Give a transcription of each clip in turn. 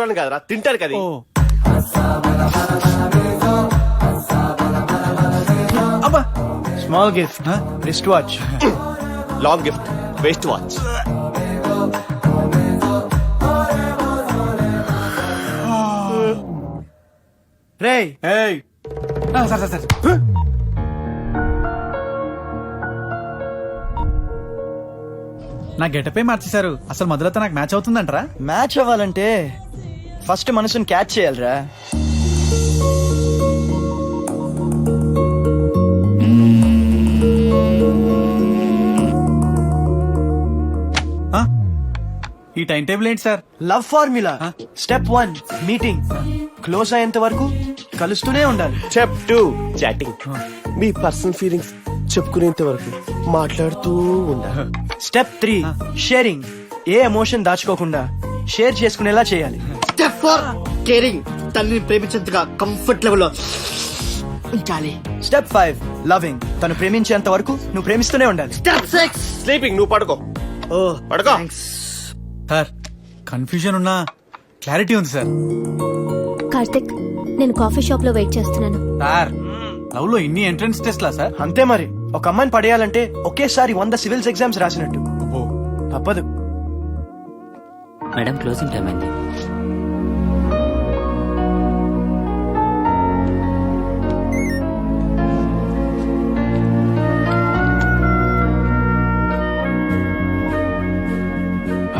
పెట్టుకోవడానికి కదరా తింటారు కదా అబ్బా. Small gift wrist watch long gift waste watch రే ఏయ్ సార్ సార్ సార్ నా గెటపే మార్చేశారు? అసలు మొదలతో నాకు మ్యాచ్ అవుతుందంటరా? మ్యాచ్ అవ్వాలంటే ఫస్ట్ మనసుని క్యాచ్ చేయాలిరా? ఈ టైం టేబుల్ ఏంటి sir love formula? Step one meeting close అయ్యేంత వరకు కలుస్తూనే ఉండాలి. స్టెప్ టూ చాటింగ్ మీ పర్సనల్ ఫీలింగ్స్ చెప్పుకునేంత వరకు మాట్లాడుతూ ఉండాలి. స్టెప్ త్రీ షేరింగ్ ఏ ఎమోషన్ దాచుకోకుండా షేర్ చేసుకునేలా చేయాలి. స్టెప్ ఫోర్ కేరింగ్ తల్లిని ప్రేమించేంతగా కంఫర్ట్ లెవెల్లో. ఉంచాలి. స్టెప్ ఫైవ్ లవింగ్ తను ప్రేమించేంత వరకు నువ్వు ప్రేమిస్తూనే ఉండాలి. స్టెప్ సిక్స్ స్లీపింగ్ నువ్వు పడుకో. ఓ పడుకో. థ్యాంక్స్ సార్ కన్ఫ్యూజన్ ఉన్నా క్లారిటీ ఉంది సార్ కార్తిక్ నేను కాఫీ షాప్లో వెయిట్ చేస్తున్నాను. సార్ లవ్లో ఇన్ని ఎంట్రన్స్ టెస్ట్లా సార్ అంతే మరి. ఒక అమ్మాయిని పడేయాలంటే ఒకేసారి వంద సివిల్స్ ఎగ్జామ్స్ రాసినట్టు. ఓ. తప్పదు. మేడం క్లోజింగ్ టైం అయింది.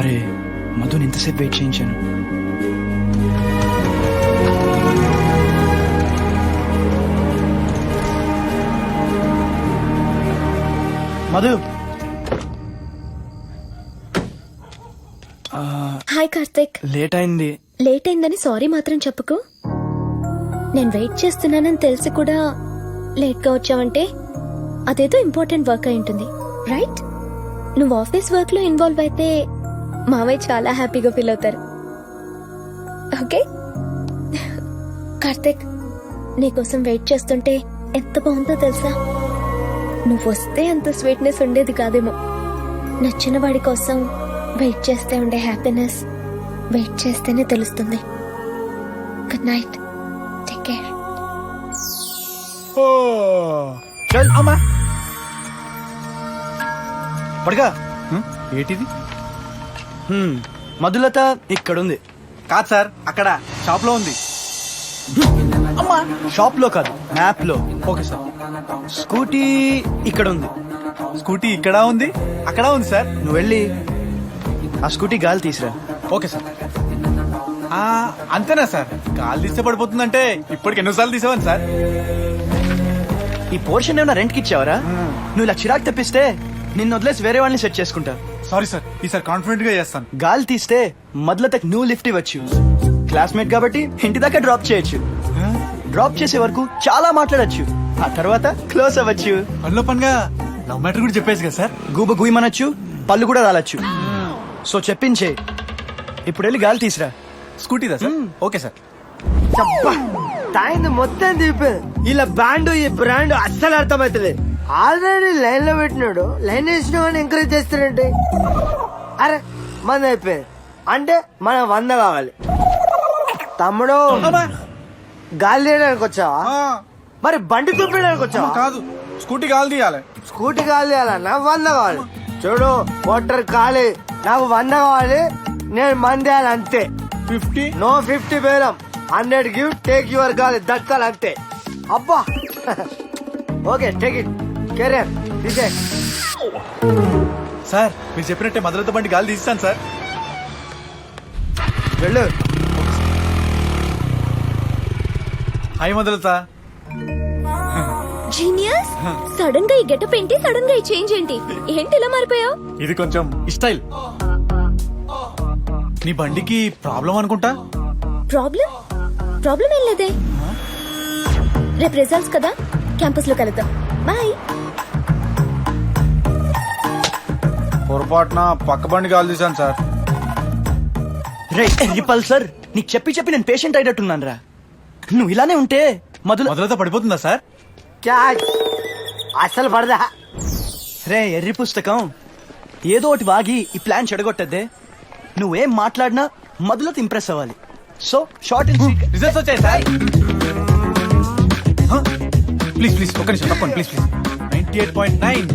అరే మధుని ఇంతసేపు వెయిట్ చేయించాను. మధు. హాయ్ కార్తిక్. లేట్ అయింది. లేట్ అయిందని సారీ మాత్రం చెప్పుకు. నేను వెయిట్ చేస్తున్నానని తెలిసి కూడా లేట్గా వచ్చావంటే అదేదో ఇంపార్టెంట్ వర్క్ అయి ఉంటుంది రైట్? నువ్వు ఆఫీస్ వర్క్లో ఇన్వాల్వ్ అయితే మావయ్య చాలా హ్యాపీగా ఫీల్ అవుతారు. ఓకే? కార్తిక్ నీకోసం వెయిట్ చేస్తుంటే ఎంత బాగుందో తెలుసా? నువ్వు వస్తే అంత స్వీట్నెస్ ఉండేది కాదేమో. నచ్చిన వాడి కోసం వెయిట్ చేస్తే ఉండే హ్యాపీనెస్ వెయిట్ చేస్తేనే తెలుస్తుంది. Good night. Take care. చల్ అమ్మా. పడగా ఏంటిది? మధులత ఇక్కడుంది. కాదు సార్ అక్కడ షాప్లో ఉంది. అమ్మా! షాప్లో కాదు మ్యాప్లో ఓకే సార్. స్కూటీ ఇక్కడ ఉంది స్కూటీ ఇక్కడ ఉంది? అక్కడ ఉంది సార్. నువ్వు వెళ్ళి ఆ స్కూటీ గాలి తీసిరా. Okay sir. ఆ, అంతేనా సార్? గాలి తీస్తే పడిపోతుందంటే ఇప్పటికి ఎన్నోసార్లు తీసేవాను సార్. ఈ పోర్షన్ ఏమైనా రెంట్కి ఇచ్చావరా? నువ్వు ఇలా చిరాకు తెప్పిస్తే నిన్ను వదిలేసి వేరే వాళ్ళని సెట్ చేసుకుంటా. సారీ సార్ ఈసారి కాన్ఫిడెంట్గా చేస్తాను. గాలి తీస్తే మొదలతకు నువ్వు లిఫ్ట్ ఇవ్వచ్చు. క్లాస్మేట్ కాబట్టి ఇంటి దాకా డ్రాప్ చేయొచ్చు. డ్రాప్ చేసే వరకు చాలా మాట్లాడొచ్చు. ఆ తర్వాత క్లోజ్ అవ్వచ్చు. పనిలో పనిగా లవ్ మ్యాటర్ కూడా చెప్పేసి కదా సార్ గూబ గుయ్యమనొచ్చు పళ్ళు కూడా రాలొచ్చు. సో చెప్పించే. ఇప్పుడు వెళ్ళి గాలి తీసిరా. స్కూటీదా సార్ ఓకే సార్ టైం మొత్తం దింపే. ఇలా బ్యాండ్ ఈ బ్రాండ్ అస్సలు అర్థమైతలే ఆల్రెడీ లైన్లో పెట్టినాడు. లైన్ వేసిన వాడిని ఎంకరేజ్ చేస్తాడంటే? అరే మంది అయిపోయింది. అంటే మనం వంద కావాలి. తమ్ముడు గాలి తీయడానికి వచ్చావా? మరి బండి చూపించడానికి వచ్చావా? కాదు. స్కూటీ గాలి తీయాలి. స్కూటీ కావాలి తీయాలన్నా వంద కావాలి. చూడు వాటర్ ఖాళీ. నాకు వంద కావాలి. నేను మంది అంతే. ఫిఫ్టీ? నో ఫిఫ్టీ బేరం. హండ్రెడ్ గివ్ టేక్ యువర్ గాలి దక్కాలి అంతే. అబ్బా. Okay take it. కెరియర్ తీసే సార్ మీరు చెప్పినట్టే మొదలతో బండి గాలి తీస్తాను సార్. వెళ్ళు. హాయ్ మొదలతా. జీనియస్ సడన్గా ఈ గెటప్ ఏంటి? సడన్గా ఈ చేంజ్ ఏంటి? ఏంటి ఇలా మారిపోయావు? ఇది కొంచెం స్టైల్. నీ బండికి ప్రాబ్లం అనుకుంటా? ప్రాబ్లం? ప్రాబ్లం ఏం లేదే. రేపు రిజల్ట్స్ కదా? క్యాంపస్లో కలుద్దాం. బాయ్. పొరపాటున పక్క బండి గాలి తీసాను సార్. రే రిపల్ సార్ నీకు చెప్పి చెప్పి నేను పేషెంట్ అయ్యేటట్టున్నాను రా నువ్వు ఇలానే ఉంటే మొదలు మొదలతో పడిపోతుందా సార్? క్యాచ్. అసలు పడదా. రే ఎర్రి పుస్తకం. ఏదో ఒకటి వాగి ఈ ప్లాన్ చెడగొట్టద్దే. నువ్వేం మాట్లాడినా మొదలు ఇంప్రెస్ అవ్వాలి. So short and sweet results వచ్చాయి సార్. ప్లీజ్ ప్లీజ్ ఒక్క నిమిషం తప్పండి please please ninety eight point nine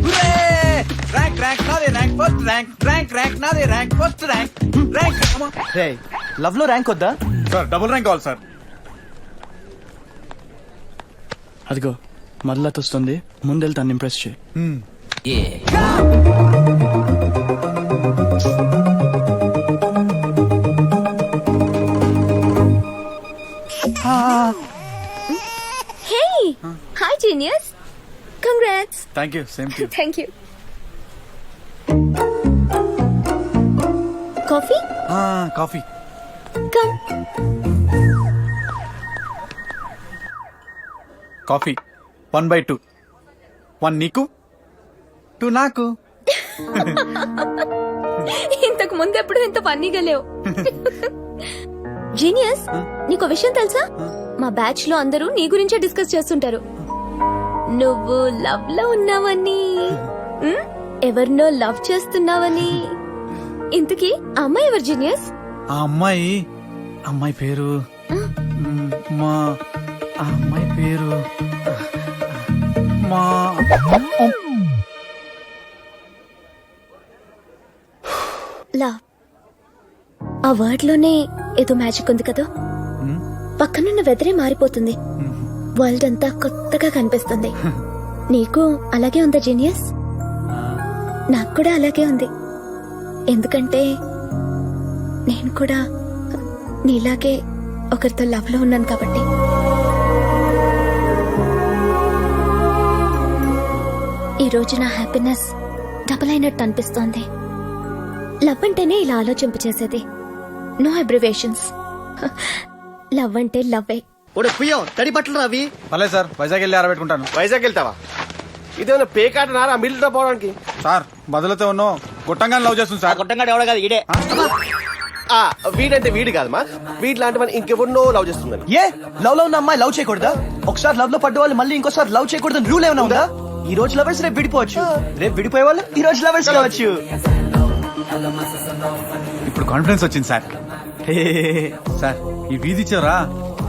rank rank నాదే rank first rank rank rank నాదే ర్యాంక్ ఫస్ట్ ర్యాంక్ ర్యాంక్ రే లవ్లో ర్యాంక్ వద్దా? సార్ డబుల్ ర్యాంక్ కావాలి సార్. అదిగో మళ్ళీ వస్తుంది ముందెళ్తాను తను ఇంప్రెస్ చేయి. Hey hi genius. Congrats thank you same to thank you coffee? Coffee. Coffee. One by two. One నీకు? టూ నాకు. ఇంతకు ముందు ఎప్పుడు ఇంత ఫన్నీగా లేవు. జీనియస్ నీకు విషయం తెలుసా? మా బ్యాచ్లో అందరూ నీ గురించే డిస్కస్ చేస్తుంటారు. నువ్వు లవ్లో ఉన్నావని ఎవరినో లవ్ చేస్తున్నావని. ఇంతకీ అమ్మాయి ఎవరు జీనియస్? ఆ అమ్మాయి అమ్మాయి పేరు మ్, మా ఆ అమ్మాయి పేరు మా లవ్ ఆ వర్డ్లోనే ఏదో మ్యాజిక్ ఉంది కదా? పక్కనున్న వెదరే మారిపోతుంది. వరల్డ్ అంతా కొత్తగా కనిపిస్తుంది. నీకు అలాగే ఉందా జీనియస్? నాకు కూడా అలాగే ఉంది. ఎందుకంటే నేను కూడా నీలాగే ఒకరితో లవ్లో ఉన్నాను కాబట్టి. ఈ రోజు నా హ్యాపీనెస్ డబుల్ అయినట్టు అనిపిస్తోంది. లవ్ అంటేనే ఇలా ఆలోచింప చేసేది. నో అబ్రివేషన్స్ లవ్ అంటే లవ్వే. పుయ్యం తడి బట్టలు రావి. పర్లేదు సార్ వైజాగ్ వెళ్ళి ఆరబెట్టుకుంటాను. వైజాగ్ వెళ్తావా? ఇదేమైనా పేకాట నారా మిల్లుతో పోవడానికి? సార్ బదులతో ఉన్నావు గుట్టంగానే లవ్ చేస్తుంది సార్. కొట్టంగాడు ఎవడో కాదు ఇడే ఆ? వీడంటే వీడు కాదమ్మా వీటి లాంటి మన ఇంకెవరినో లవ్ చేస్తుందని ఏ? లవ్లో ఉన్న అమ్మాయి లవ్ చేయకూడదా? ఒకసారి లవ్లో పడ్డ వాళ్ళు మళ్ళీ ఇంకోసారి లవ్ చేయకూడదని రూల్ ఏమైనా ఉందా? ఈ రోజు లవర్స్ రేపు విడిపోవచ్చు. రేపు విడిపోయే వాళ్ళు ఈ రోజు లవర్స్ కావచ్చు. ఇప్పుడు కాన్ఫిడెన్స్ వచ్చింది సార్. సార్ ఈ వీధి చివరా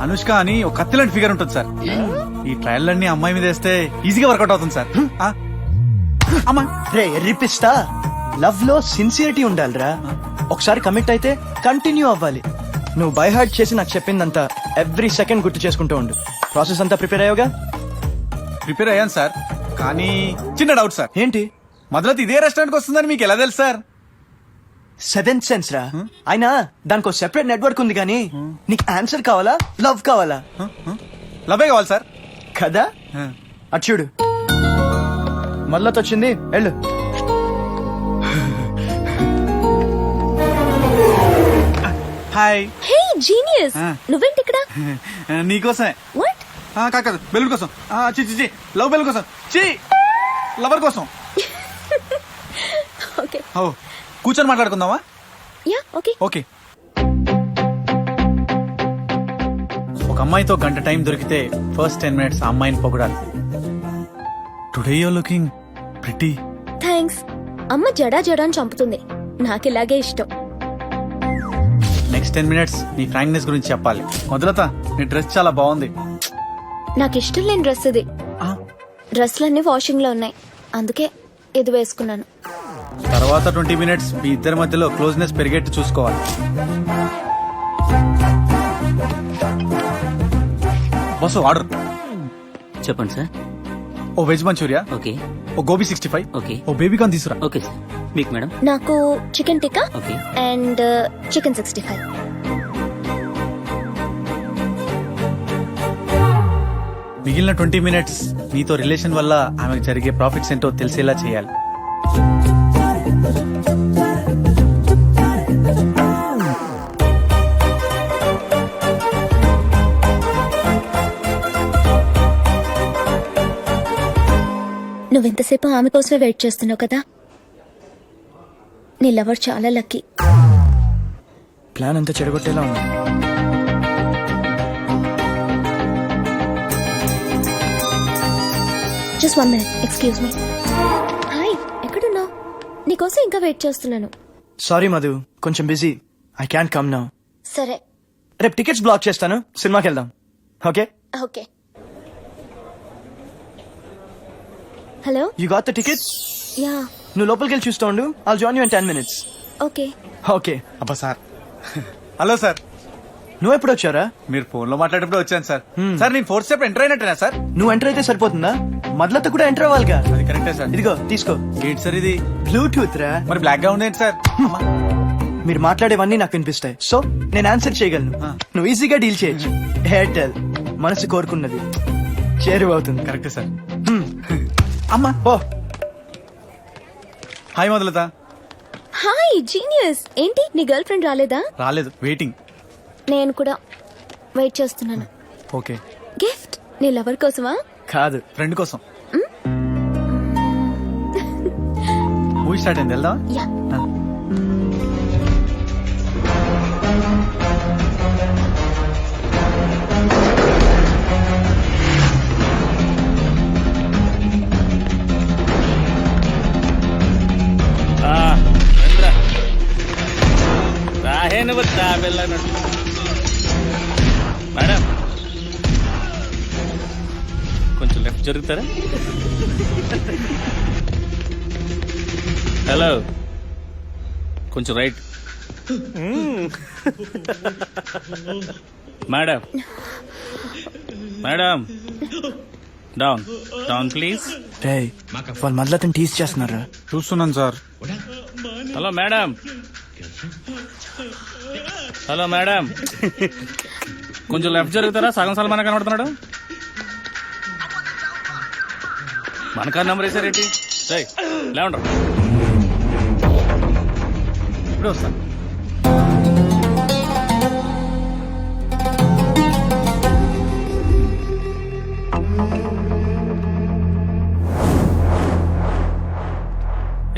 అనుష్క అని ఒక కత్తిలాంటి ఫిగర్ ఉంటుంది సార్. ఈ ట్రయల్ అన్ని అమ్మాయి మీద వేస్తే ఈజీగా వర్కౌట్ అవుతుంది సార్. ఆ? అమ్మా. రే ఎర్రిపిస్తా లవ్లో సిన్సియరిటీ ఉండాలిరా. ఒకసారి కమిట్ అయితే కంటిన్యూ అవ్వాలి. నువ్వు బై హార్ట్ చేసి నాకు చెప్పిందంతా ఎవ్రీ సెకండ్ గుర్తు చేసుకుంటూ ఉండు. ప్రాసెస్ అంతా ప్రిపేర్ అయ్యావుగా? ప్రిపేర్ అయ్యాను సార్. కానీ చిన్న డౌట్ సార్. ఏంటి? మొదలైతే ఇదే రెస్టారెంట్ వస్తుందని మీకు ఎలా తెలుసు సార్? సెవెంత్ సెన్స్ రా. అయినా దానికి ఒక సెపరేట్ నెట్వర్క్ ఉంది కానీ నీకు ఆన్సర్ కావాలా? లవ్ కావాలా? లవ్వే కావాలి సార్. కదా? అటు చూడు. మళ్ళీ వచ్చింది వెళ్ళు. Hi hey genius. నువ్వేంటి ఇక్కడ? నీకోసమే. వాట్ ఆ, కాదు కాదు బెలూన్ కోసం. చి చి చి లవ్ బెలూన్ కోసం. చి లవర్ కోసం. ఓకే ఓ కూర్చొని మాట్లాడుకుందామా? యా ఓకే ఓకే ఒక అమ్మాయితో గంట టైం దొరికితే ఫస్ట్ టెన్ మినిట్స్ ఆ అమ్మాయిని పొగడాలి. Today you looking pretty thanks అమ్మ జడా జడా అని చంపుతుంది. నాకు ఇలాగే ఇష్టం. నెక్స్ట్ టెన్ మినిట్స్ నీ ఫ్రాంక్నెస్ గురించి చెప్పాలి. మొదలత నీ డ్రెస్ చాలా బాగుంది. నాకు ఇష్టం లేని డ్రెస్ ఇది. ఆ, డ్రెస్లన్నీ వాషింగ్లో ఉన్నాయి. అందుకే ఇది వేసుకున్నాను. తర్వాత ట్వంటీ మినిట్స్ మీ ఇద్దరి మధ్యలో క్లోజ్నెస్ పెరిగేట్టు చూసుకోవాలి. బస్సు ఆర్డర్ చెప్పండి సార్ ఓ వెజ్ మంచూరియా? ఓకే. ఓ గోబీ సిక్స్టీ ఫైవ్ ఓకే. ఓ బేబీ కాన్ తీసురా ఓకే సార్ మీకు మేడం? నాకు chicken tikka okay. And chicken sixty five. మిగిలిన ట్వంటీ మినిట్స్ నీతో రిలేషన్ వల్ల ఆమెకు జరిగే ప్రాఫిట్స్ ఏంటో తెలిసేలా చేయాలి. నువ్వు ఎంతసేపు ఆమె కోసమే వెయిట్ చేస్తున్నావు కదా? నీ లవర్ చాలా లక్కీ. ప్లాన్ అంతా చెడగొట్టేలా ఉంది. Just one minute excuse me hi ఎక్కడున్నావు? నీకోసం ఇంకా వెయిట్ చేస్తున్నాను. సారీ మధు. కొంచెం busy I can come now సరే. రేపు టికెట్స్ బ్లాక్ చేస్తాను. సినిమాకి వెళ్దాం. Okay okay. Hello you got the tickets ya నువ్వు లోపలికి వెళ్ళి చూస్తూ ఉండు. I'll join you in ten minutes okay. Okay. అబ్బా సార్. Hello sir. నువ్వు ఎప్పుడు వచ్చారా మీరు ఫోన్లో మాట్లాడేటప్పుడు వచ్చాను సార్. సార్ నేను ఫోర్త్ స్టెప్ ఎంటర్ అయినట్టేనా సార్? నువ్వు ఎంటర్ అయితే సరిపోతుందా? మధులత కూడా ఎంటర్ అవ్వాలిగా. అది కరెక్టే సార్. ఇదిగో తీసుకో. ఏంటి సార్ ఇది? బ్లూటూత్ రా. మరి బ్లాక్గా ఉంది సార్? అమ్మా. మీరు మాట్లాడేవన్నీ నాకు వినిపిస్తాయి. సో నేను ఆన్సర్ చేయగలను. నువ్వు ఈజీగా డీల్ చేయొచ్చు. ఎయిర్టెల్ మనసు కోరుకున్నది. చేరువవుతుంది. కరెక్టే సార్. హ్మ్. అమ్మా ఓ హాయ్ మొదలత. Hi genius. ఏంటి నీ గర్ల్ ఫ్రెండ్ రాలేదా? రాలేదు వెయిటింగ్ నేను కూడా వెయిట్ చేస్తున్నాను. ఓకే గిఫ్ట్ నీ లవర్ కోసమా? కాదు ఫ్రెండ్ కోసం. మూవీ స్టార్ట్ అయింది వెళ్దాం యా మేడం. కొంచెం లెఫ్ట్ జరుగుతారా? హలో. కొంచెం right. Madam. Madam. Down. Down please. రే వాళ్ళు మధులతని టీస్ చేస్తున్నారా? చూస్తున్నాను sir. Hello madam. Hello madam. కొంచెం లెఫ్ట్ జరుగుతారా? సగం సలమాన కనబడుతున్నాడు. మన కార్ నెంబర్ వేసారేంటి లేవండి. ఇప్పుడు వస్తాను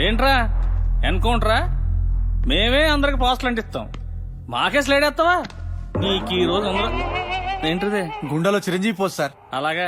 ఏంట్రా? ఎన్కౌంటరా? మేమే అందరికి పోస్టులు అంటిస్తాం. మాకే స్లైడ్ వేస్తావా? నీకు ఈ రోజు అందరూ ఏంటిదే? గుండెలో చిరంజీవి పోస్ట్ సార్. అలాగే.